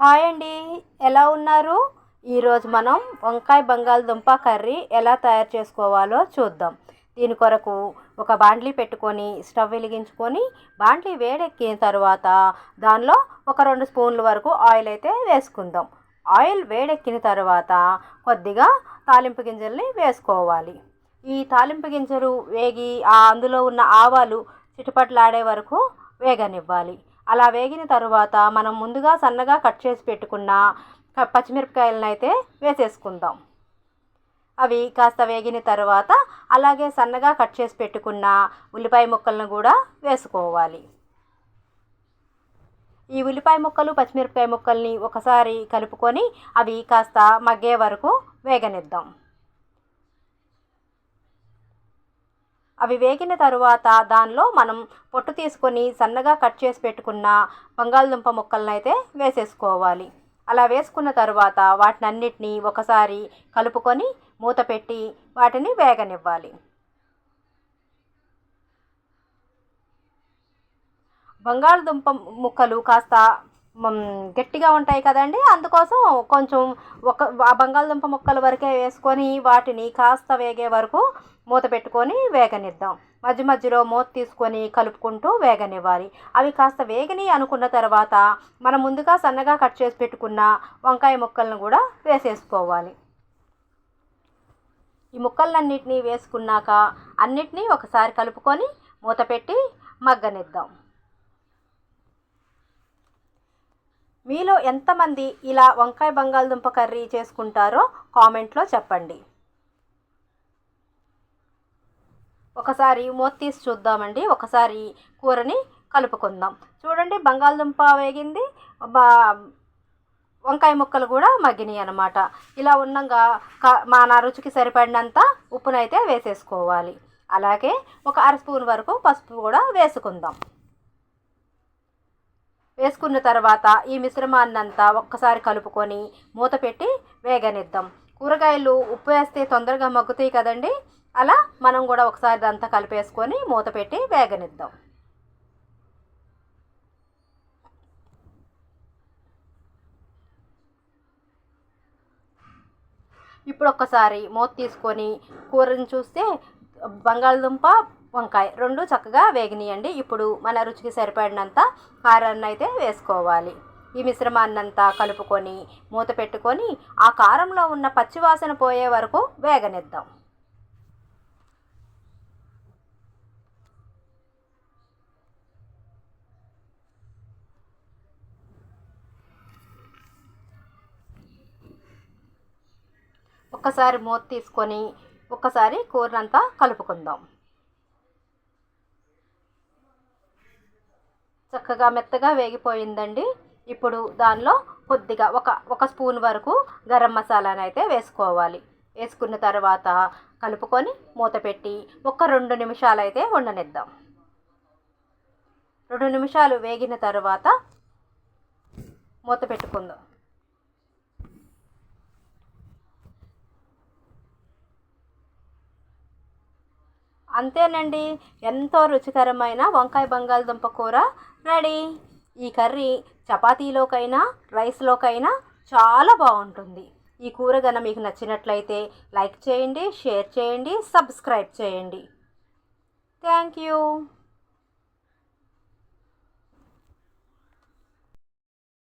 Hi అండి. ఎలా ఉన్నారు? ఈరోజు మనం వంకాయ బంగాళదుంప కర్రీ ఎలా తయారు చేసుకోవాలో చూద్దాం. దీని కొరకు ఒక బాండ్లీ పెట్టుకొని స్టవ్ వెలిగించుకొని బాండ్లీ వేడెక్కిన తర్వాత దానిలో ఒక రెండు స్పూన్ల వరకు ఆయిల్ అయితే వేసుకుందాం. ఆయిల్ వేడెక్కిన తర్వాత కొద్దిగా తాలింపు గింజల్ని వేసుకోవాలి. ఈ తాలింపు గింజలు వేగి ఆ అందులో ఉన్న ఆవాలు చిటపట్లాడే వరకు వేగనివ్వాలి. అలా వేగిన తరువాత మనం ముందుగా సన్నగా కట్ చేసి పెట్టుకున్న పచ్చిమిరపకాయలను అయితే వేసేసుకుందాం. అవి కాస్త వేగిన తర్వాత అలాగే సన్నగా కట్ చేసి పెట్టుకున్న ఉల్లిపాయ ముక్కలను కూడా వేసుకోవాలి. ఈ ఉల్లిపాయ ముక్కలు పచ్చిమిరపకాయ ముక్కల్ని ఒకసారి కలుపుకొని అవి కాస్త మగ్గే వరకు వేగనిద్దాం. అవి వేగిన తరువాత దానిలో మనం పొట్టు తీసుకొని సన్నగా కట్ చేసి పెట్టుకున్న బంగాళదుంప ముక్కలను అయితే వేసేసుకోవాలి. అలా వేసుకున్న తర్వాత వాటిని అన్నిటినీ ఒకసారి కలుపుకొని మూత పెట్టి వాటిని వేగనివ్వాలి. బంగాళదుంప ముక్కలు కాస్త గట్టిగా ఉంటాయి కదండి. అందుకోసం కొంచెం ఒక ఆ బంగాళదుంప ముక్కల వరకే వేసుకొని వాటిని కాస్త వేగే వరకు మూత పెట్టుకొని వేగనిద్దాం. మధ్య మధ్యలో మూత తీసుకొని కలుపుకుంటూ వేగనివ్వాలి. అవి కాస్త వేగని అనుకున్న తర్వాత మనం ముందుగా సన్నగా కట్ చేసి పెట్టుకున్న వంకాయ ముక్కలను కూడా వేసేసుకోవాలి. ఈ ముక్కలన్నిటినీ వేసుకున్నాక అన్నిటినీ ఒకసారి కలుపుకొని మూత పెట్టి మగ్గనిద్దాం. మీలో ఎంతమంది ఇలా వంకాయ బంగాళదుంప కర్రీ చేసుకుంటారో కామెంట్లో చెప్పండి. ఒకసారి మూత తీసి చూద్దామండి. ఒకసారి కూరని కలుపుకుందాం. చూడండి బంగాళదుంప వేగింది. బా వంకాయ ముక్కలు కూడా మగ్గినాయి అనమాట ఇలా ఉన్నంగా మా మన రుచికి సరిపడినంత ఉప్పునైతే వేసేసుకోవాలి. అలాగే ఒక అర స్పూన్ వరకు పసుపు కూడా వేసుకుందాం. వేసుకున్న తర్వాత ఈ మిశ్రమాన్నంతా ఒక్కసారి కలుపుకొని మూత పెట్టి వేగనిద్దాం. కూరగాయలు ఉప్పు వేస్తే తొందరగా మగ్గుతాయి కదండి. అలా మనం కూడా ఒకసారి ఇదంతా కలిపేసుకొని మూత పెట్టి వేగనిద్దాం. ఇప్పుడు ఒక్కసారి మూత తీసుకొని కూరని చూస్తే బంగాళదుంప వంకాయ రెండు చక్కగా వేగినియండి. ఇప్పుడు మన రుచికి సరిపడినంత కారాన్ని అయితే వేసుకోవాలి. ఈ మిశ్రమాన్నంతా కలుపుకొని మూత పెట్టుకొని ఆ కారంలో ఉన్న పచ్చివాసన పోయే వరకు వేగనిద్దాం. ఒక్కసారి మూత తీసుకొని ఒక్కసారి కూరనంతా కలుపుకుందాం. చక్కగా మెత్తగా వేగిపోయిందండి. ఇప్పుడు దానిలో కొద్దిగా ఒక ఒక స్పూన్ వరకు గరం మసాలాను అయితే వేసుకోవాలి. వేసుకున్న తర్వాత కలుపుకొని మూత పెట్టి ఒక రెండు నిమిషాలు అయితే ఉండనిద్దాం. రెండు నిమిషాలు వేగిన తర్వాత మూత పెట్టుకుందాం. అంతేనండి. ఎంతో రుచికరమైన వంకాయ బంగాళదుంప కూర రెడీ. ఈ కర్రీ చపాతీలోకైనా రైస్లోకైనా చాలా బాగుంటుంది. ఈ కూర కనుక మీకు నచ్చినట్లయితే లైక్ చేయండి షేర్ చేయండి సబ్స్క్రైబ్ చేయండి. Thank you.